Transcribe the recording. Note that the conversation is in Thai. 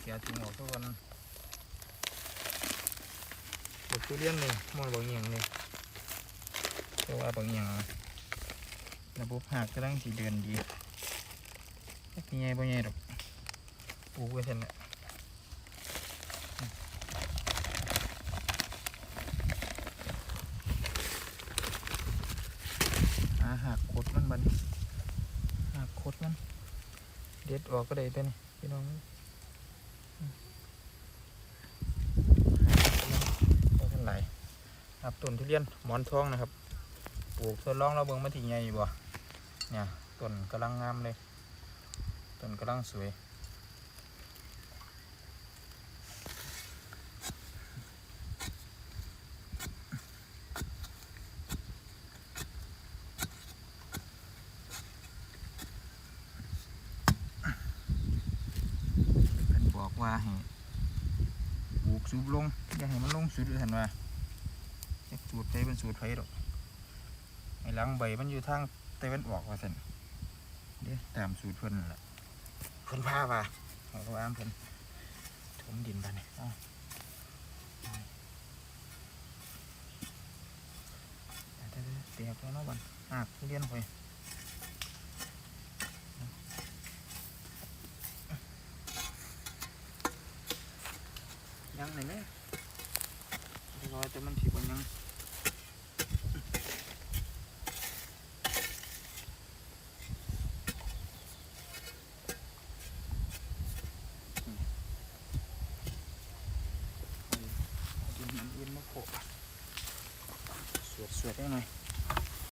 เสียทิ้งออกทุกวันบกทุเรียนเลยมอนบางอย่างเลยเพราะว่าบางอย่างระบบหักกำลังสีเดินดีไม่ใหญ่บ่ใหญ่ดอกปลูกไว้เท่านั้นและอาหักโคตรมันบันหักโคตรมัน เด็ดออกก็ได้ตัวนี้พี่น้อง อืมก็เป็นไรครับต้นทุเรียนหมอนทองนะครับ ปลูกทดลองเราเบิ่งมาที่ใหญ่บ่เนี่ยต้นกำลังงามเลยต้นกำลังสวยเพิ่นบอก ว่าให้ปลูกสูบลง อย่าให้มันลงสุดเลยเห็นว่าสูตรใจเป็นสูตรไผดอกไอ้หลังใบมันอยู่ทางตะวันออกว่าสันเดี๋ยวตามสูตรเพิ่นนั่นแหละเพิ่นพาว่าเขาก็ว่าเพิ่นถมดินไปนี่เอ้าเดี๋ยวเตียบแล้วเนาะบันอะเรียนไปยั งไหนไหมเดี๋ยรอแต่มันถิบมันยังเอาดินมันอื่นมาโขกสวดสวดได้หน่อย